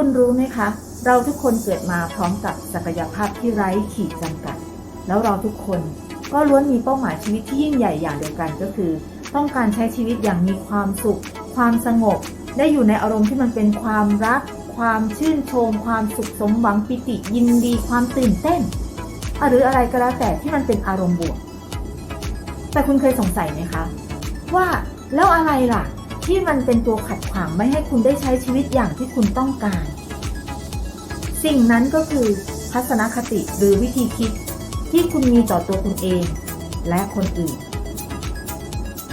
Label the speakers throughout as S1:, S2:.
S1: คุณรู้ไหมคะ เราทุกคนเกิดมาพร้อมกับศักยภาพที่ไร้ขีดจำกัด แล้วเราทุกคนก็ล้วนมีเป้าหมายชีวิตที่ยิ่งใหญ่อย่างเดียวกันก็คือ ต้องการใช้ชีวิตอย่างมีความสุข ความสงบ ได้อยู่ในอารมณ์ที่มันเป็นความรัก ความชื่นชม ความสุขสมหวังปิติยินดี ความตื่นเต้น หรืออะไรก็แล้วแต่ที่มันเป็นอารมณ์บวก แต่คุณเคยสงสัยไหมคะ ว่าแล้วอะไรล่ะ ที่มันเป็นตัวขัดขวางไม่ให้คุณได้ใช้ชีวิตอย่างที่คุณต้องการ สิ่งนั้นก็คือทัศนคติหรือวิธีคิดที่คุณมีต่อตัวคุณเอง และคนอื่น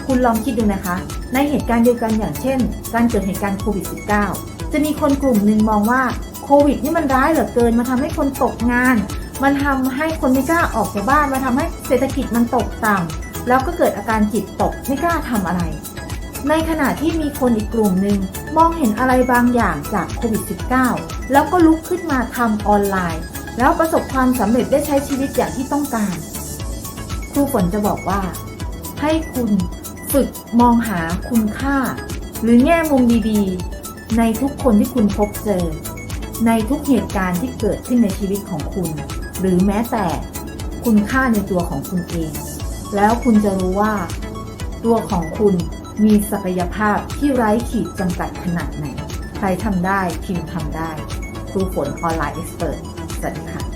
S1: คุณลองคิดดูนะคะ ในเหตุการณ์เดียวกันอย่างเช่น การเกิดเหตุการณ์โควิด -19 จะมีคนกลุ่มหนึ่งมองว่าโควิดนี่มันร้ายเหลือเกินมาทำให้คนตกงาน มันทำให้คนไม่กล้าออกจากบ้านมาทำให้เศรษฐกิจมันตกต่ำแล้วก็เกิดอาการจิตตกไม่กล้าทำอะไร ในขณะที่มีคนอีกกลุ่มหนึ่งมองเห็นอะไรบางอย่างจากโควิด -19 แล้วก็ลุกขึ้นมาทำออนไลน์ แล้วประสบความสำเร็จได้ใช้ชีวิตอย่างที่ต้องการ ครูฝนจะบอกว่า ให้คุณฝึกมองหาคุณค่า หรือแง่มุมดีๆ ในทุกคนที่คุณพบเจอ ในทุกเหตุการณ์ที่เกิดขึ้นในชีวิตของคุณ หรือแม้แต่คุณค่าในตัวของคุณเอง แล้วคุณจะรู้ว่า ตัวของคุณ มีศักยภาพที่ไร้ขีดจำกัดขนาดไหน ใครทำได้พิมทำได้ครูฝนออนไลน์เอ็กซ์เพรสสวัสดีค่ะ